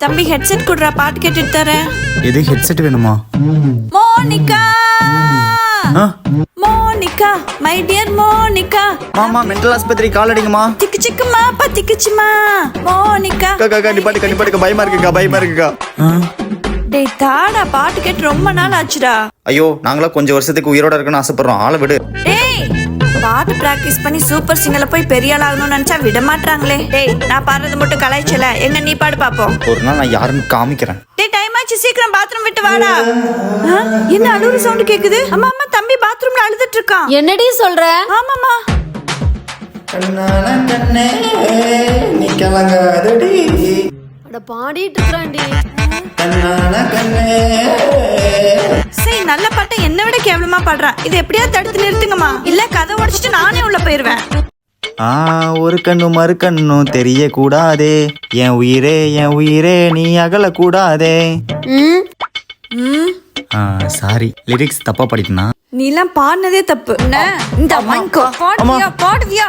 தம்பி ஹெட்செட் குடுறா பாட்டு கேட்டுட்டு தரேன். எது ஹெட்செட் வேணுமா? Monica! Monica my dear Monica. மாமா மென்டல் ஆஸ்பத்திரி கால் அடிங்கம்மா திக்கு சிக்குமா பத்திக்குச்சுமா மோனிகா. அக்கா அக்கா நிப்பாட்டு கா, நிப்பாட்டுக்கா பயமா இருக்குக்கா பயமா இருக்குக்கா. டேய் தாடா பாட்டு கேட்டு ரொம்ப நாள் ஆச்சுடா. ஐயோ நாங்களா கொஞ்சம் வருஷத்துக்கு உயிரோட இருக்கணும்னு ஆசைப்படுறோம். ஆளை விடு. டேய் பாட்டு பிராக்டிஸ் பண்ணி சூப்பர் சிங்கர்ல போய் பெரிய ஆள் ஆகணும்னு நினைச்சா விட மாட்றாங்களே. டேய் நான் பாடுறது மட்டும் கலாய்ச்சல. எங்க நீ பாடு பாப்போம். ஒரு நாள் நான் யாருன்னு காமிக்கிறேன். டேய் டைம் ஆச்சு சீக்கிரம் பாத்ரூம் விட்டு வாடா. என்ன அழுகுற சவுண்ட் கேக்குது? அம்மா அம்மா தம்பி பாத்ரூம்ல அழுதுட்டு இருக்கான். என்னடி சொல்ற? ஆமாமா நீ கலங்காதடி அட பாடிட்டு இருக்கிறான்டி. சரி நல்ல பாட்டை என்ன விட கேவலமா பாடுறான் இதை எப்படியா தடுத்து நிறுத்துங்கம்மா. இல்ல கதை உடைச்சிட்டு நானே உள்ள போயிருவேன். ஆ ஒரு கண்ணும் மறு கண்ணும் தெரியக்கூடாதே. என் உயிரே என் உயிரே நீ அகலக்கூடாதே. சாரி. லிரிக்ஸ் தப்பா படிக்கணும் நீ எல்லாம் பாடினதே தப்பு. இந்த பாடுவியா பாடுவியா